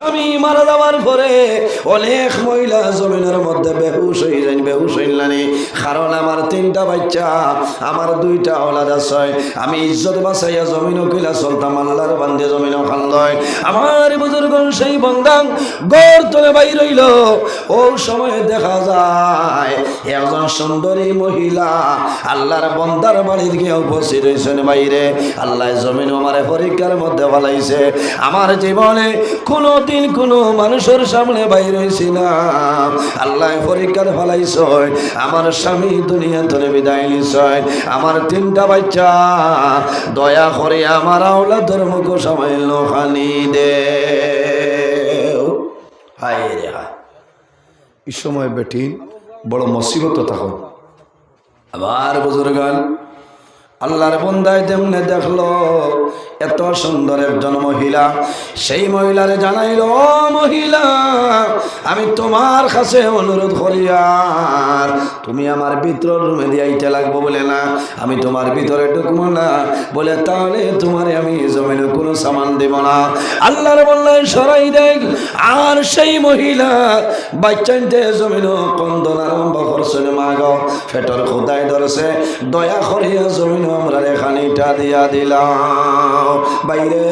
আমি মারা যাওয়ার পরে অনেক মহিলা জমিনের মধ্যে বেহুশ হয়ে যান বেহুশ হইলানি কারণ আমার তিনটা বাচ্চা, আমার দুইটা ওলাদ আছে। আমি ইজ্জত বাঁচাইয়া জমিনও কইলা চলতাম, আল্লাহর বান্ধে জমিনও খান্দয় আমার বুজুর্গ সেই বন্ধাং গড় তোলে বাই রইল ও সময় দেখা যায়, একজন সুন্দরী মহিলা আল্লাহর বন্দার বাড়ির গিয়ে উপস্থিত হয়েছেন বাইরে। আল্লাহ জমিন আমার পরীক্ষার মধ্যে ফলাইছে। আমার জীবনে কোনো দিন কোনো মানুষের সামনে বাইর হয়েছি না আল্লাহ পরীক্ষার ফলাইছ আমার স্বামী দুনিয়া ধরে বিদায় নিছয়। আমার তিনটা বাচ্চা, দয়া করে আমার আওলা ধর্মকে সামাইল খানি দে। সময় বেটি, বড় মসিবত তখন আবার বুজুর্গান আল্লাহর বন্দায় তেমনে দেখল, এত সুন্দর একজন মহিলা। সেই মহিলারে জানাইল, "ও মহিলা, আমি তোমার কাছে অনুরোধ করি আর, তুমি আমার ভিতর রুমে দিয়াইতে লাগবো বলে না। আমি তোমার ভিতরে ঢুকবো না বলে, তাহলে তোমারে আমি জমিনে কোনো সামান দেব না। আল্লাহর বললেন সরাই দেখ আর সেই মহিলা বাচ্চাইতে জমিন কন্দন আরম্ভ করছে মা গো। ফেটর খোদাই ধরছে, দয়া করিয়া জমিন আমরা রেখানিটা দিয়া দিলাম। বাইরে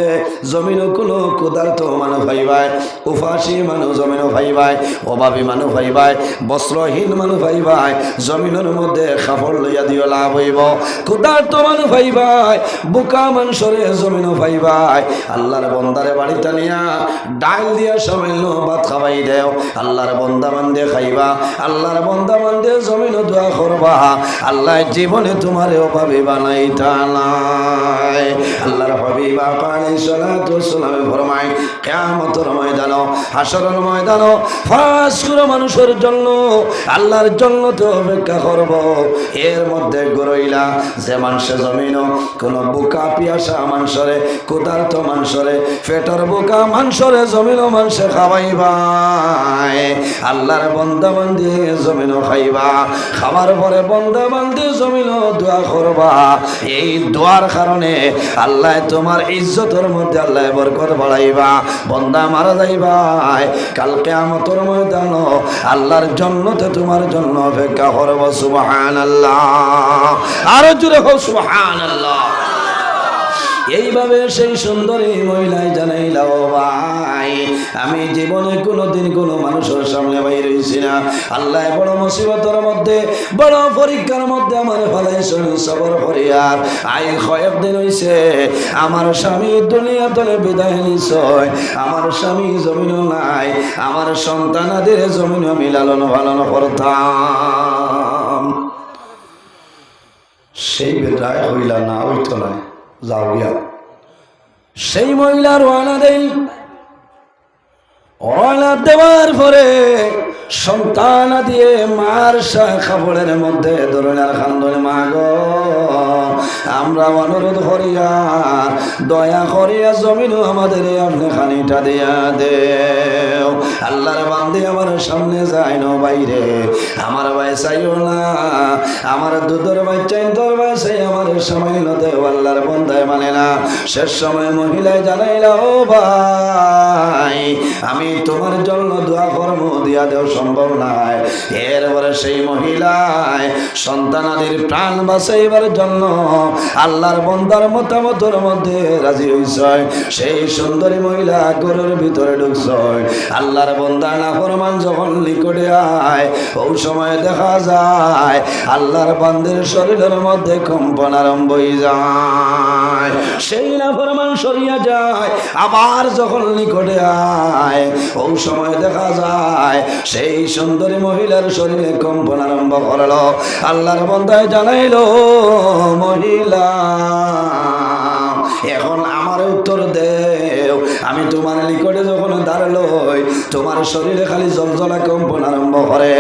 জমিন কোনো ক্ষুধার্ত মানুষ ভাইবাই উপাসী মানুষ জমিন ভাইবাই অভাবী মানুষ ভাইবাই বস্ত্রহীন মানুষ ভাইবাই জমিনের মধ্যে খাফড় লইয়া দিও লাভ হইব। ক্ষুধার্ত মানুষ ভাইবাই বোকা মানুষরে জমিন ভাইবাই আল্লাহর বন্দারে বাড়িতে নিয়া ডাল দিয়া সামান্য ভাত খাবাই দেও। আল্লাহর বন্দা মান্দে খাইবা, আল্লাহর বন্দা মান্দে জমিন দোয়া করবা। আল্লাহ জীবনে তোমারে অভাবে বানাইতা নাই আল্লাহর হাবিবা পানি সালাতু সালামে ফরমায়, কিয়ামতের ময়দান হাসরের ময়দান ফাঁস করে মানুষের জন্য, আল্লাহর জন্য তো অপেক্ষা করব। এর মধ্যে গরইলা, যে মানুষে জমিন কোন বোকা পিয়াসা মানুষরে, ক্ষুধার্ত মানুষরে, পেটর বোকা মানুষরে জমিন মানুষে খাওয়াইবাই আল্লাহর বন্দা বান্ধি জমিন খাইবা, খাবার পরে বন্দা বান্ধি জমিন দোয়া করবা। এই দোয়ার কারণে আল্লাহ তোমার ইজ্জতের মধ্যে আল্লাহ বরকত বাড়াইবা। বন্দা মারা যাইবাই কালকে আমতর ময়দান আল্লাহর জন্মতে তোমার জন্য অপেক্ষা করব সুবাহান আল্লাহ আরও জুড়ে হোক সুবাহান আল্লাহ এইভাবে সেই সুন্দরী মহিলায় জানাইলাও ভাই, আমি জীবনে কোনোদিন কোনো মানুষের সামনে বাইর হয়েছি না। আল্লাহ বড় মুসিবতের মধ্যে, বড় পরীক্ষার মধ্যে আমার ফলাইছেন সবর করিয়ার আই কয়েকদিন হইছে, আমার স্বামী দুনিয়া তলে বিদায় নিছয়। আমার স্বামী জমিন নাই, আমার সন্তানাদের জমিন আমি লালন পালন করতাম। সেই বেটায় হইলা না, হইতো না যাও সেই মহিলার দেই ওয়ানা দেওয়ার পরে সন্তান দিয়ে মার কাপড়ের মধ্যে ধরনের খান্দন মা আমরা অনুরোধ করিয়া দয়া করিয়া জমিনও আমাদের আপনি খানিটা দিয়া দেও। আল্লাহর বান্ধে আমার সামনে যায় না বাইরে। আমার ভাই চাইও না, আমার দুধের বাচ্চাই তোর বাসাই আমার সময় নদেও আল্লাহর বন্ধায় মানে না। শেষ সময় মহিলায় জানাইলা, ও ভাই আমি তোমার জন্য দোয়া কর্ম দিয়া দেওয়া সম্ভব নাই এরপরে সেই মহিলায় সন্তানাদের প্রাণ বাঁচাইবার জন্য আল্লাহর বন্দার মতামতের মধ্যে রাজি হইছ সেই সুন্দরী মহিলা গরুর ভিতরে ঢুকছ আল্লাহর বন্দা না ফরমান যখন নিকটে আয়, ওই সময় দেখা যায় আল্লাহর বান্দের শরীরের মধ্যে কম্পন আরম্ভ হয়ে যায়। সেই না ফরমান সরিয়া যায়, আবার যখন নিকটে আয় ওই সময় দেখা যায়, সেই সুন্দরী মহিলার শরীরে কম্পন আরম্ভ করল। আল্লাহর বন্ধায় জানাইল, মহিলা, এখন আমার উত্তর দেও আমি তোমার নিকটে যখন দাঁড়াল হই তোমার শরীরে খালি জলজলা কম্পন আরম্ভ করে।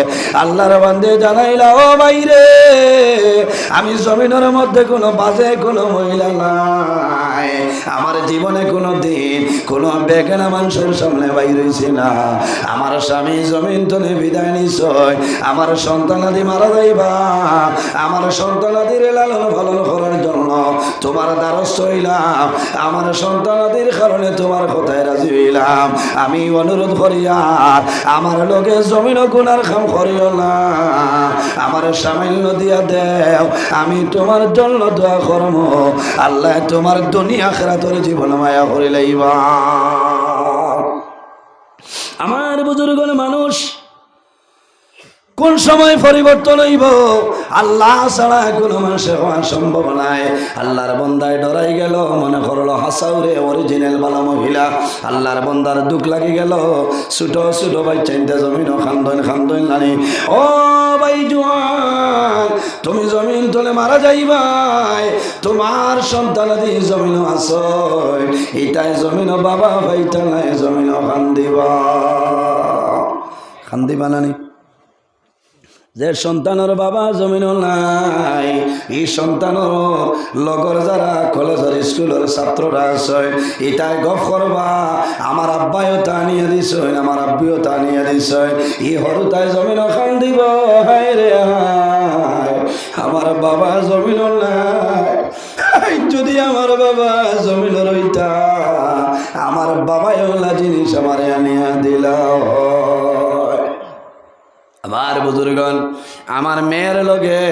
আল্লাহর বান্দে জানাইলা, ও বাইরে আমি জমিনের মধ্যে কোনো বাজে, কোনো মহিলা নাই। আমার জীবনে কোনো দিন কোনো বেগানা মানুষের সামনে বাইর হয়েছে না। আমার স্বামী জমিন তলে বিদায় নিশ্চয়। আমার সন্তানাদি মারা যাইবা। আমার সন্তানাদির লালন পালন করার জন্য তোমার দ্বারস্থ হইলাম। আমার সন্তানাদির কারণে তোমার আমি অনুরোধ আমার লোকে জমিন খাম না। আমার সামান্য দিয়া দেও, আমি তোমার জন্য দোয়া করম। আল্লাহ তোমার দুনিয়া খেরাতর জীবন মায়া করিলাইবা আমার বুজুর্গ মানুষ কোন সময় পরিবর্তন হইব? আল্লাহ ছাড়া কোনো মানুষের হওয়া সম্ভব নাই। আল্লাহর বন্দায় ডরাই গেল, মনে করল হাসাউরে অরিজিনাল বালা মহিলা। আল্লাহর বন্দার দুঃখ লাগি গেল। ছোট ছোট ভাই চাইতে জমিন, খান্দন খান্দন নানি ও ভাই জোয়ান, তুমি জমিন তোলে মারা যাইবাই। তোমার সন্তান দি জমিন আস এটাই জমিন বাবা ভাইটা নাই জমিন খান্দিবা। খান্দিবা নানি যে সন্তানের বাবা জমিন নাই, এই সন্তানের লগর যারা কলেজের স্কুলের ছাত্ররা আছে এটাই গপ করবা। আমার আব্বাইও তা নিয়ে দিছ আমার আব্বিও তা নিয়ে দিছ ই হরু তাই জমিন দিব, হায় রে আমার বাবা জমিন নাই। যদি আমার বাবা জমিন রইতা, আমার বাবাই ওলা জিনিস আমার আনিয়া দিলা আমার বুজুর্গন আমার মেয়ের লগে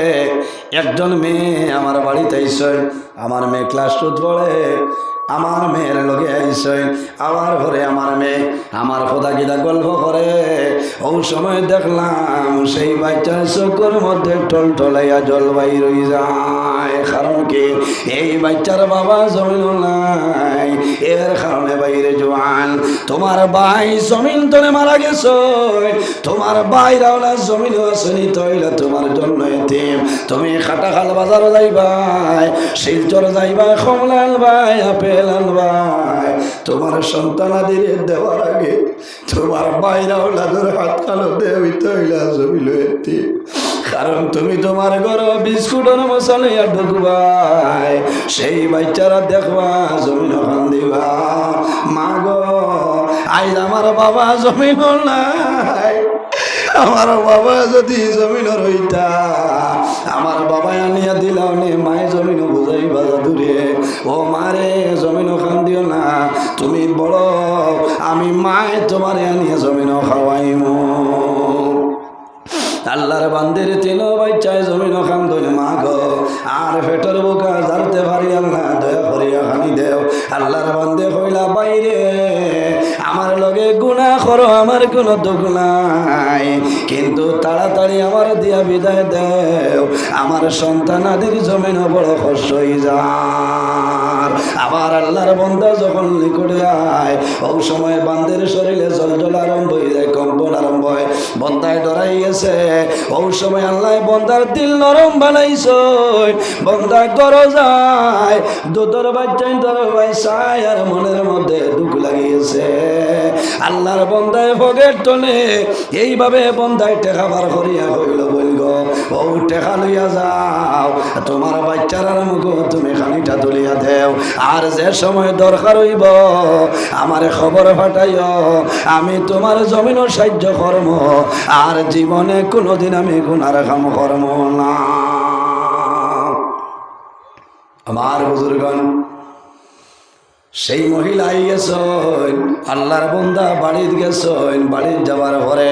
একজন মেয়ে আমার বাড়িতে আইসই আমার মেয়ে ক্লাস টুত পড়ে, আমার মেয়ের লগে আইসই আমার ঘরে আমার মেয়ে আমার খোদা গিদা গল্প করে। ও সময় দেখলাম সেই বাচ্চার চোখের মধ্যে টল টলাইয়া জল বাইর হয়ে যায়। কারণ কি? এই বাচ্চার বাবা জমিন নাই, এর কারণে বাইরে তোমার ভাই জমিন তোরে মারা গেছ। তোমার বাইরাওলা জমিন আসনি তৈলা তোমার জন্য এতিম। তুমি খাটা খাল বাজার যাইবাই, শিলচর যাইবাই কমলাল ভাই, আপেল ভাই। তোমার সন্তান আদির দেওয়ার আগে তোমার বাইরাওলাদের হাত কালো এতিম কারণ তুমি তোমার ঘর বিস্কুট মশালিয়া ঢুকবাই সেই বাচ্চারা দেখবা ওখান দিবা। মা গো আইজ আমার বাবা জমিন নাই আমার বাবা যদি জমিন রইতা আমার বাবা আনিয়া দিলাও নে মায়ে জমিন বুঝাই বাজা দূরে। ও মারে, জমিন খান দিও না, তুমি বড়, আমি মায়ে তোমার আনিয়া জমিন খাওয়াইমু। আল্লাহর বান্দির তিন বাচ্চায় জমিন খান দই মা গো। আর ফেটর বোকা জানতে পারি আল্লাহ দয়া করিয়া খানি দেও। আল্লাহর বান্দে কইলা, বাইরে করো, আমার কোনো দুঃখ নাই। কিন্তু তাড়াতাড়ি আমার দিয়া বিদায় দেও। আমার সন্তান আদির জমিন বড় কষ্ট হয়ে যার। আবার আল্লাহর বন্ধা যখন নিকটে আয়, ওই সময় বান্দের শরীরে জল জল আরম্ভ হয়ে যায়, কম্পন আরম্ভ হয়। বন্দায় ডরাই গেছে ওই সময় আল্লাহ বন্দার দিল নরম বানাইছ। বন্দা কর যায় দুধর বাচ্চাই তোর ভাই চাই আর মনের মধ্যে আল্লাহর বন্দায় ভোগের টনে এইভাবে বন্দায় টেকা বার করিয়া হইল বলগ ও টেকা লইয়া যাও, তোমার বাচ্চার মুখ তুমি খানিটা তুলিয়া দেও। আর যে সময় দরকার হইব, আমার খবর ফাটাইও আমি তোমার জমিন সাহায্য কর্ম আর জীবনে কোনোদিন আমি গুনার কাম কর্ম না। আমার বুজুর্গন সেই মহিলা গেছেন, আল্লাহর বন্দা বাড়িত গেছেন বাড়ির যাবার পরে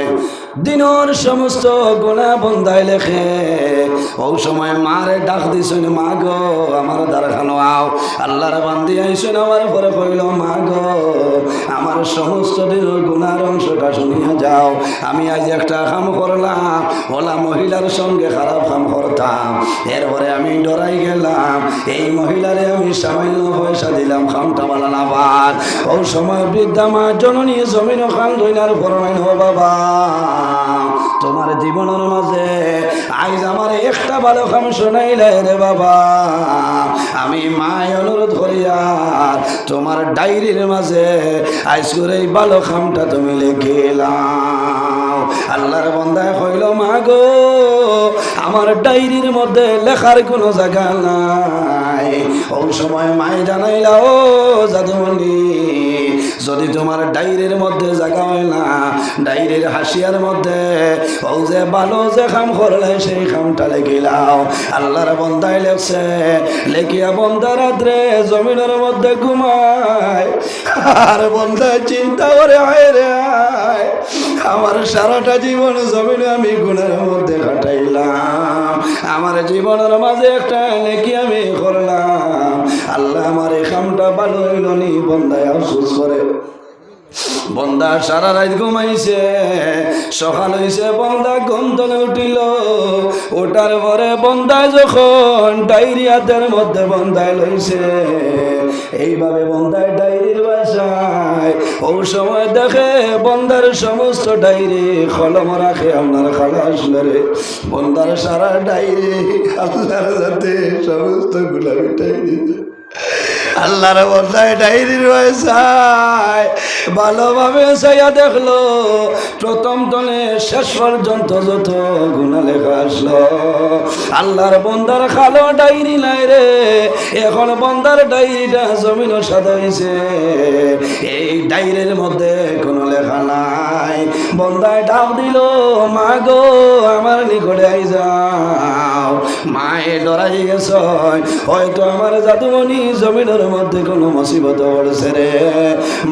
দিনর সমস্ত গোনা বন্দায় লেখে, ও সময় মারে ডাক দিছেন, মা গো, আমার দ্বারখানো আও। আল্লাহর বান্দি আইসেন আমার পরে কইল, মা গো মহিলার সঙ্গে খারাপ কাম করতাম। এরপরে আমি ডরাই গেলাম। এই মহিলারে আমি সামান্য পয়সা দিলাম, খামটা বালানা বাদ। ও সময় বৃদ্ধা মা, জননী জমিন খান দইনার ফরমাইন হো বাবা। তোমার জীবনের মাঝে আইজ আমার একটা ভালো খাম শোনাইলে রে বাবা। আমি মায় অনুরোধ করিয়া তোমার ডায়েরির মাঝে আইজ করে এই ভালো খামটা তুমি লিখিলাম আল্লাহর বন্দায় হইল মা গো আমার ডায়েরির মধ্যে লেখার কোনো জায়গা নাই। ওই সময় মায় জানাইলা, ও জাদুমণি যদি তোমার ডাইরের মধ্যে জায়গা হয় না, ডাইরের হাসিয়ার মধ্যে, ও যে ভালো যে খাম করলে সেই খামটা লেখিলাও আল্লাহর বন্দায় লেখছে লেখিয়া বন্দা রাত্রে জমিনের মধ্যে ঘুমায়। আর বন্দায় চিন্তা করে, আয় রে আমার সারাটা জীবন জমিনে আমি গুণের মধ্যে কাটাইলাম। আমার জীবনের মাঝে একটা নেকি আমি করলাম। আল্লাহ আমার এই কামটা ভালো হইল নি, বন্দায় আফসোস করে। বন্দা সারা রাত ঘুমাইছে, সকাল হইছে, বন্দা গন্তনে উঠিল। ওটার পরে বন্দায় যখন ডায়রিয়াদের মধ্যে বন্দায় লইছে, এইভাবে বন্দায় ডায়েরির বাসায় ও সময় দেখে বন্দার সমস্ত ডায়েরি কলম রাখে, আপনার খালা আসলে রে বন্দার সারা ডায়েরি আল্লাহর সাথে সমস্তগুলা মিটাই দিতে আল্লাহর বন্ধায় ডায়েরির বয়সায় ভালোভাবে সাইয়া দেখল, প্রথম তলে শেষ পর্যন্ত যত গুণা লেখা আসলো। আল্লাহর বন্দার খালো ডায়েরি নাই রে, এখন বন্দার ডায়েরিটা জমিন সাদা হয়েছে এই ডায়েরির মধ্যে কোনো লেখা নাই। বন্দায় ডাক দিল, মা গো, আমার নিকটে আই যাও। মায়ে ডরাই গেছ। হয়তো আমার জাদুমণি জমিনের মধ্যে কোনো মুসিবত পড়ছে রে।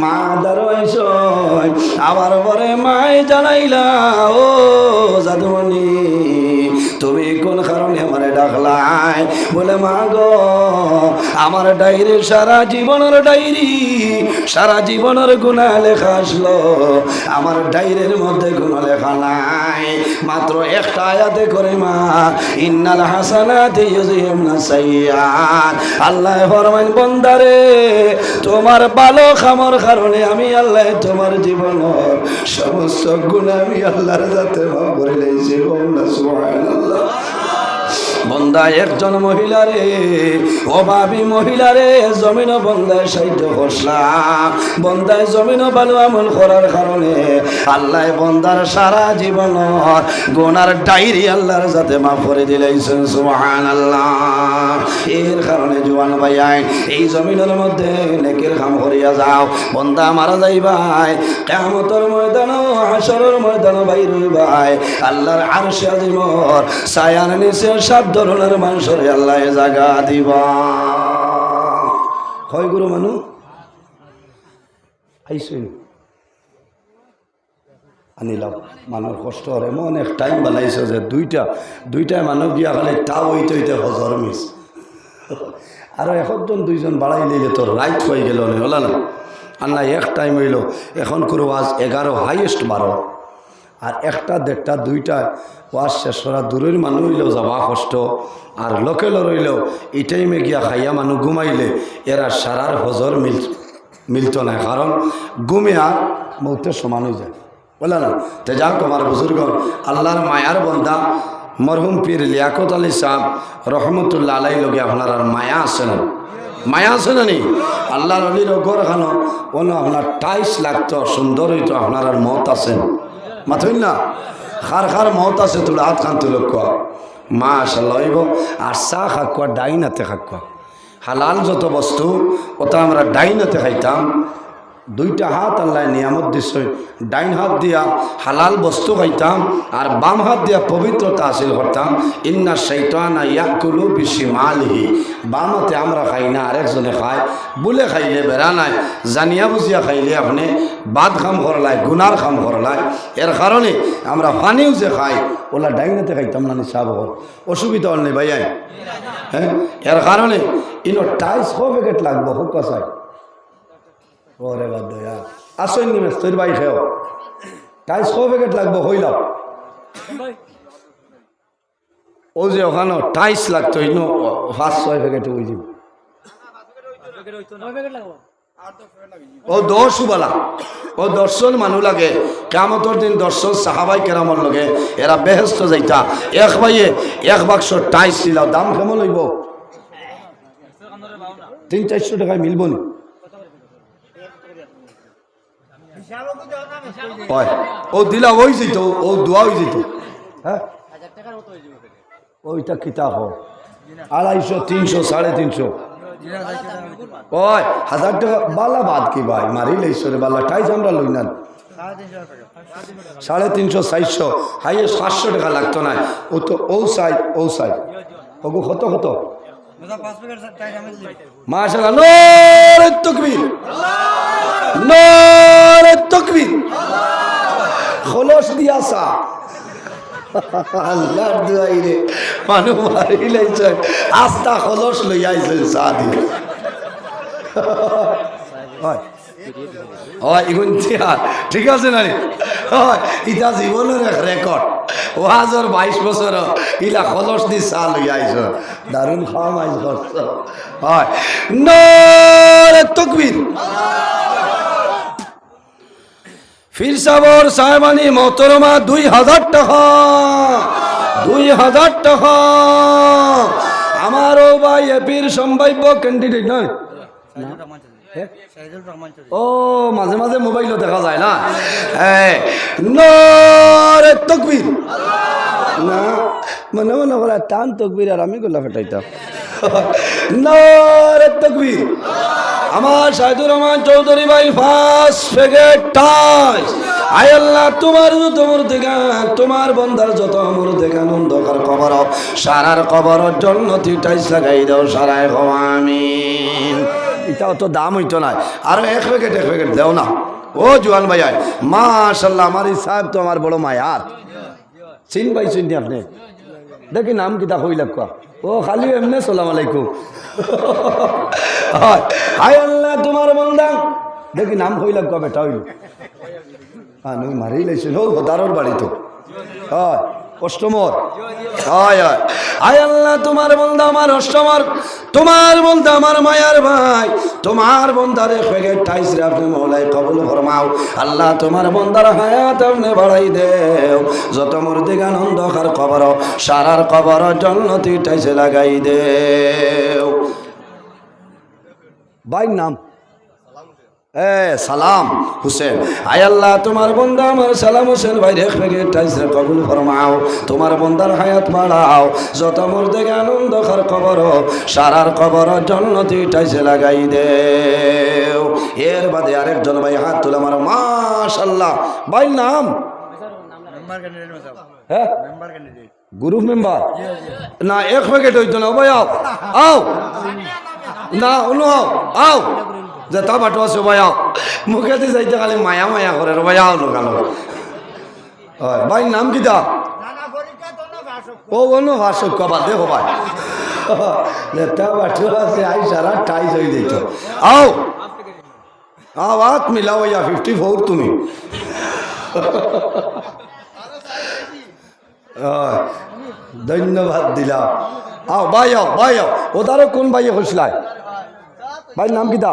মা দাঁড়াইছ আবার পরে মায়ে জানাইলা, ও জাদুমণি, তুমি কোন কারণে ডাকলাই বলে, মা গো, আমার ডায়েরি, সারা জীবনের ডায়েরি, সারা জীবনের গুণা লেখা আসলো। আমার ডায়েরির মধ্যে গুণা লেখা নাই। মাত্র একটা আয়াতে করে, মা, ইন্নাল হাসানাতি ইউযহিবনা সাইয়্যাত। আল্লাহ ফরমাইন, বন্দারে, তোমার ভালো খামর কারণে আমি আল্লাহ তোমার জীবনের সমস্ত গুণ আমি আল্লাহর যাতে করে লইছি সুবহানাল্লাহ। বন্দা একজন মহিলারে অভাবী মহিলারে জমিন বন্দায় সাহিত্য করলাম বন্দায় জমিন ভালো আমল করার কারণে আল্লাহ বন্দার সারা জীবন গোনার ডায়েরি আল্লাহর যাতে মাফ করে দিলেছেন সুহান আল্লাহ এর কারণে জোয়ান ভাইয়াই এই জমিনের মধ্যে নেকের কাম করিয়া যাও। বন্দা মারা যাই ভাই কেমতর ময়দান, হাসরের ময়দান বাইর ভাই। আল্লাহর আরশে আজিমর সায়ার নিচে সাত ধরনের মানুষের আল্লাহ জাগা দিবা। হয় গুরু মানু? আনিলাম। মানুষ কষ্ট এমন এক টাইম বানাইছে যে দুইটা দুইটাই মানুষ গিয়া খালি তা হইতে হইতে হজর মিস আর একজন, দুইজন বাড়াই নিলে তোর রাইট হয়ে গেল হলা না? আর না এক টাইম হইল, এখন করে আজ এগারো, হাইয়েস্ট বারো। আর একটা, দেড়টা, দুইটা, ওয়াজ শেষ করা দূরের মানুষ হইলেও যাওয়া কষ্ট। আর লোকেল রইলেও এই টাইমে গিয়া খাইয়া মানুষ ঘুমাইলে এরা সারার হজর মিল, মিলত না কারণ ঘুমে আর মৌতের সমান হয়ে যায়। বলে না, তে যাক তোমার বুজুর্গ আল্লাহর মায়ার বন্দা, মরহুম পীর লিয়াকত আলী সাহ রহমতুল্লাহ আলাই লগে আপনার আর মায়া আছে না? মায়া আছে না নি? আল্লাহর অলির গড় খানো কোনো আপনার টাইস লাগতো, সুন্দর হইতো, আপনার আর মত আছে মাথুন না? খার খার মত আছে, তোর হাত খান তুলে কোয়া মা আসাল্লাহ আর আর চা খাকুয়া ডাইনাতে খাকুয়া হালাল যত বস্তু ওটা আমরা ডাইনাতে খাইতাম। দুইটা হাত আল্লাহ নিয়ামত দিছে। ডাইন হাত দিয়া হালাল বস্তু খাইতাম আর বাম হাত দিয়া পবিত্রতা হাসিল করতাম। ইন্না শৈতানা ইয়াকুলু বেশি মালহি বাম হাতে আমরা খাই না, আরেকজনে খায়। বুলে খাইলে বেড়া নাই, জানিয়া বুঝিয়া খাইলে আপনি বাদ খাম করলাই গুনার খাম করলাই এর কারণে আমরা পানিও যে খাই, ওলা ডাইনাতে খাইতাম না নিশাব অসুবিধা হল নেই ভাইয়াই? হ্যাঁ? এর কারণে ইনো টাইস হ প্যাকেট লাগবো হোক কাসায় ওরে বাদ দয়া আসই নিমেষ তোর বাই খেও টাইস ক প্যাকেট লাগবো? হইলাম ও যে ওখানে টাইস লাগতো ইনো পাঁচ ছয় প্যাকেটে ওই যাব ও দশ বালা ও দর্শন মানুষ লাগে। কামতর দিন দর্শন সাহাবাই কেরামর লগে এরা বেহেস্ত যাইতা। এক ভাইয়ে এক বাক্স টাইস দিলাও। দাম কেমন লইব তিন চারশো টাকায় মিলব নি? হয়। ও দিলা ওই যেত ও দোয়া হয়ে? যেত হ্যাঁ ওইটা কিতাব আড়াইশো তিনশো সাড়ে তিনশো। ওই হাজার টাকা বালা বাদ কি ভাই? মারিলে ঈশ্বরে বালা টাইজ আমরা লই না সাড়ে তিনশো চারশো। হাইয়ে সাতশো টাকা লাগতো না। ও তো ও সাই ও সাই ওগো কত কত? মাশাআল্লাহ নূরে তাকবীর নূরে তাকবীর খলস দিয়া সা আল্লাহর দুয়াই রে মানু মারি লাইছে আস্তা খলস লই আইছে সা দিয়ে হয় ইগুন ঠিক আছে না? হয়, ইটা জীবনের এক রেকর্ড ও হাজার বাইশ বছর ইলা খলস দি চা লই আইছ দারুণ খাওয়া মাইজ করছ হয় নরে ফির সাবর সাহেবানি মতরমা দুই হাজার টাকা। দুই হাজার টাকা। আমারও ভাই এপির সম্ভাব্য ক্যান্ডিডেট নয়। ও, মাঝে মাঝে মোবাইলও দেখা যায় না। তকবীর। না, মনে মনে বলা টান তকবীর আর আমি গোলা ফেটাইতাম নরে তকবীর। আমার সাইদুর রহমান চৌধুরী ভাই ফার্স্ট প্যাকেট টাচ আয় আল্লাহ, তোমার যত গান তোমার বন্ধার যত মূর্তি গান অন্ধকার কবর। সারার কবর জন্য তুই টাইস লাগাই দাও, সারায় আমিন। এটা অত দাম হইতো না। আরও এক প্যাকেট এক প্যাকেট দেও না। ও জুয়ান ভাই মাশাল্লাহ আমার সাহেব তো আমার বড় মায়ার। চিন ভাই চিনি আপনি? দেখি নাম কিতা কইলা কোয়া। ও খালি এমনি সালাম আলাইকুম। হয়। আল্লাহ, তোমার বন্দা। দেখি নাম হইলাম কবে বেটা, হইল। হ্যাঁ মারি লাইছিল ও, দারোর হয়। অষ্টমর। হয় হয়। আয় আল্লাহ, তোমার বন্ধা আমার অষ্টমর। তোমার বন্ধা আমার মায়ার ভাই। তোমার বন্ধারে ফেগে টাইস রে আপনি মৌলাই কবুল ফরমাও। আল্লাহ, তোমার বন্ধার হায়াত আপনি বাড়াই দেও। যত মূর্তি গান অন্ধকার কবর, সারার কবর জন্নতি টাইসে লাগাই দেও। ভাই নাম সালাম হুসেন। আয় আল্লাহ তোমার বন্দা আমার সালাম হোসেন ভাই রেখ টাইসে কবুল ফরমাও। তোমার বন্দার হায়াত বাড়াও। যত মুর্দে আনন্দ খার কবর সারার কবর জন্নতি টাইসে লাগাই দেও। এর বাদে আরেকজন ভাই হাত তুলে আমার মাশাল্লাহ ভাই নাম? হ্যাঁ? Group member? না এক প্যাকেট হইতো না ভাই আও। আও। না আও। যেটা বাটো আছে মুখে দিয়ে যাইতে খালি মায়া মায়া করে রে ভাই আও লোকাল হয় ভাই নাম কি দা ও অনু ভাষক কবা দেখো ভাই যেটা বাটো আছে, আই সারা টাইস হয়ে যেত আও! আও হাত মিলাও ইয়া ফিফটি ফোর তুমি ধন্যবাদ দিলাম আও ভাই আও ভাই আও ওদারও কোন ভাইয়ে হসলায় ভাই নাম কি দা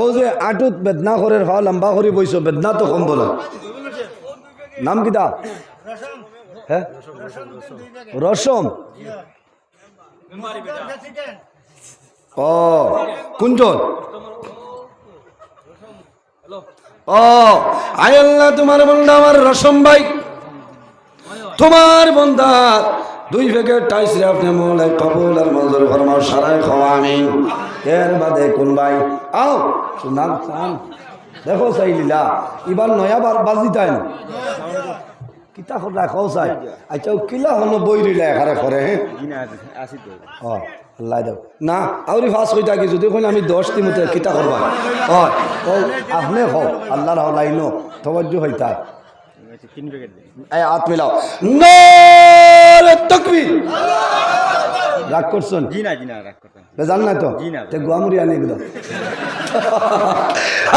ও যে আঁটুত বেদনা করে ভাও লম্বা করে বইছ, বেদনা তো কম বলো। নাম কিতা হ্যাঁ রসম ও কুঞ্জন ও আয় তোমার বন্ধা আমার রসম ভাই। তোমার বন্ধা দুই প্যাকেট টাইস রে আপনি মোলাই কবুল আর মজুর ফরমাও সারাই আমি এর বাদে কোন ভাই? আও নাম সান দেখো চাই লীলা, এবার নয়া বার বাজি তাই না? কিতা খোলা খাও চাই আচ্ছা ও কিলা হন বই রিলা এখানে করে হ্যাঁ ও আল্লাহ দেব না, আউরি ফাঁস হয়ে থাকি যদি কোন আমি দশ দিমতে কিতা করবা? ও আপনি হও আল্লাহর হলাইনো তবজ্জু হইতা। এই হাত মিলাও। নারে রাগ করছেন? জি না জি না রাগ করতেন জান না তো? জি না। তে গুয়ামুরি আনি এগুলো।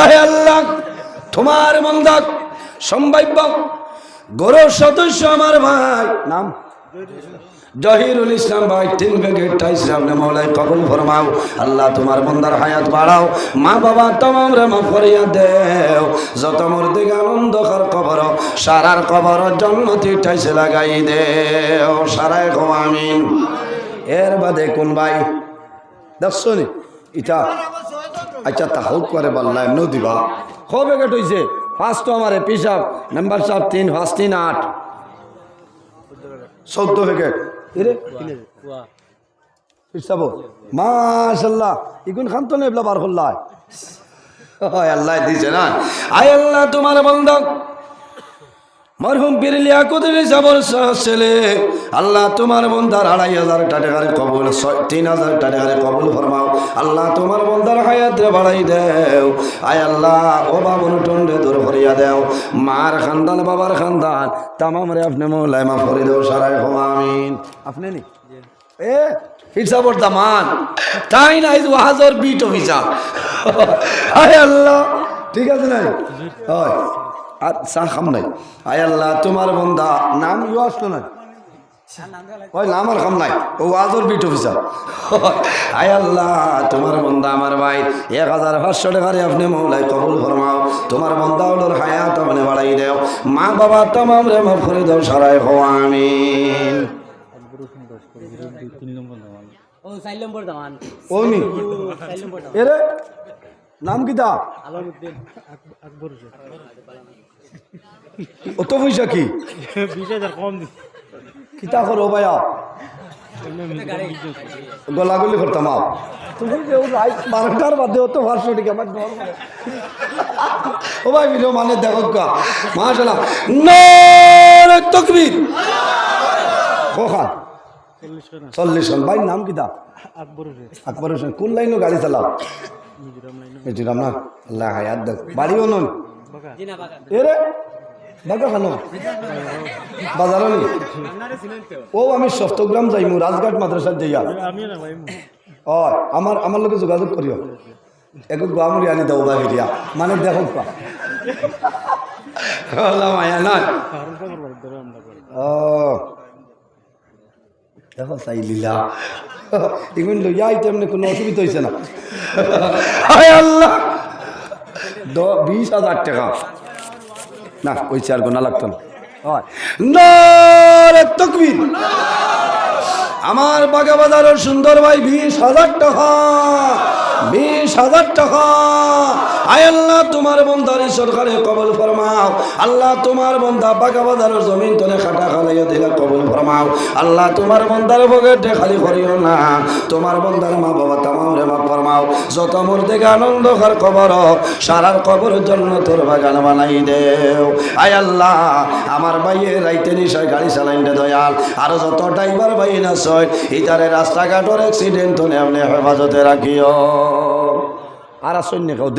আরে আল্লাহ তোমার মন্দাক সম্ভাব্য গৌরব সদস্য আমার ভাই। নাম? জহিরুল ইসলাম ভাই, তিন প্যাকেট টাইস আপনি মৌলাই, কবুল ফরমাও। আল্লাহ তোমার বন্দার হায়াত বাড়াও। মা বাবা তমাম রে মা ফরিয়া দেও। যত মোর দিকে আনন্দ কর কবর, সারার কবর জন্মতি টাইস লাগাই দেও। সারাই গো আমিন। এর বাদে কোন ভাই? দেখছ নি? ইটা আচ্ছা তা হোক করে বললাম এমনিও দিবা। কবে গেট হইছে। পাঁচ তো আমার পিসাব মেম্বার সাহেব তিন, পাঁচ তিন, আট। চোদ্দ প্যাকেট পিসাব মাশাল্লাহ ইগুন খান তো নেবলা বার করলাই আল্লাহ দিছে না। আয় আল্লাহ তোমার বন্ধক। মরহুম বিরলিয়া কুদরি সাবর ছেলে। আল্লাহ তোমার বন্দার আড়াই হাজার টাকারে কবুল তিন হাজার টাকারে কবুল ফরমাও। আল্লাহ তোমার বন্দার হায়াতে বাড়াই দেও। আয় আল্লাহ, ও বাবুর টন্ডে দূর ভরিয়া দেও। মার খানদান, বাবার খানদান, তামাম রে আপনি মৌলাই মা ফরি দেও সারাই হো আপনি নি? এ হিসাবর দামান তাই নাই ওয়াহাজর বিট আয় আল্লাহ, ঠিক আছে নাই? হয়। আর চা খাম নাই। আয় আল্লাহ তোমার বন্ধা নাম ইউ আসলো না ওই নাম আর খাম নাই? ও আজর বিট অফিসার আয় আল্লাহ তোমার বন্ধা আমার ভাই এক হাজার পাঁচশো টাকারে আপনি মৌলাই কবুল ফরমাও। তোমার বন্ধা হলোর হায়াত আপনি বাড়াই দেও। মা বাবা তামাম রে মাফ করে দাও সারাই হো ও চার নম্বর দামান ও অত পয়সা কি? কিতা করো ভাইয়া গলাগলি করতাম আপ তুমি যে বারোটার বাদে আমার করে। ও ভাই মানে দেখো কা মাশাল্লাহ চল্লিশ ভাই নাম কিতা? আকবর আকবর হোসেন। কোন লাইনও গাড়ি চালাও মিজোরাম না? আল্লাহ, হায়াত দেখ। বাড়িও বাগা এরে বাগা খানো বাজারও ও আমি সপ্তগ্রাম যাইমু রাজঘাট মাদ্রাসার যাইয়া আমি না ভাই ও আমার আমার লোকে যোগাযোগ করিও। একটু গোয়ামুড়ি আনি দাও বা হেরিয়া মানে দেখো পা। মায়া না কারণ খবর বাড়ি ধরে আমরা করি ও দেখো চাই লীলা। এগুলো লইয়া আইতে কোনো অসুবিধা হয়েছে না। আল্লাহ। বিশ হাজার টাকা। না, ওই চার গোনা লাগতো না। আমার বাগা বাজারের সুন্দর ভাই বিশ হাজার টাকা। বিশ হাজার টাকা। আল্লাহ, তোমার বন্ধারি সরকারে কবল ফরমাও। আল্লাহ, তোমার বন্ধা বাগা বাজারের জমিন তলে খাটা খালাইয়া দিলে কবল ফরমাও। আল্লাহ, তোমার বন্ধার পকেটে খালি করিও না। তোমার বন্ধার মা বাবা তামাম রে মা ফরমাও। যত মোর থেকে আনন্দ কর কবর, সারার কবরের জন্য তোর বাগান বানাই দেও। আয় আল্লাহ, আমার বাইয়ে রাইতে নিশায় গাড়ি চালাইন দয়াল। আর যত ড্রাইভার বাই না সয়, ইতারে রাস্তাঘাটর অ্যাক্সিডেন্ট হলে আপনি হেফাজতে রাখিও। আর আসন্য বড়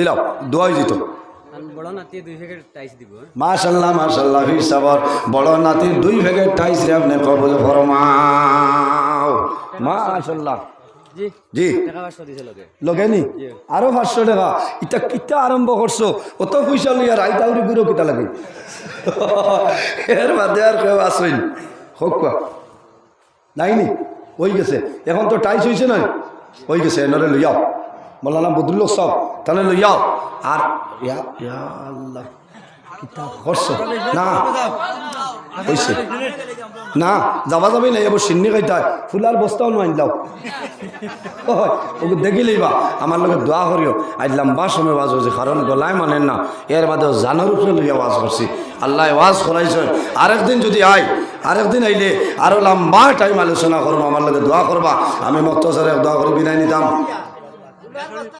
দুই প্যাকেট টাইস দিব। মাশাল্লাহ মাশাল্লাহ হিসাবর বড় নাতির দুই ভেগের টাইস রে আপনি কবুল ফরমাও। মাশাল্লাহ জি লগেনি আরও পাঁচশো টাকা? ইটা কিতা আরম্ভ করছ? অত পয়সা লইয়া রাইতাউরি গুঁড়ো কিতা লাগে? এর বাদে আর কেউ আসইন হোক নাইনি ওই গেছে। এখন তো টাইস হয়েছে না ওই গেছে এনরে লইয়াও। বললাম বদরুল্লোক সব। তাহলে লইয়াও আর করছ না যাবা যাবি না এবার সিন্নি খাইতাই ফুলার বস্তাও নো আনলাও ওকে দেখি লইবা। আমার লগে দোয়া করিও আজ লম্বা সময় ওয়াজ হয়েছে কারণ গলায় মানেন না এর বাদে জানার উপরে লইয়া ওয়াজ করছি আল্লাহ ওয়াজ করাইছে আরেকদিন যদি আই আরেকদিন আইলে আরও লম্বা টাইম আলোচনা করব আমার লগে দোয়া করবা আমি মক্তসারে দোয়া করে বিদায় নিতাম। Carlos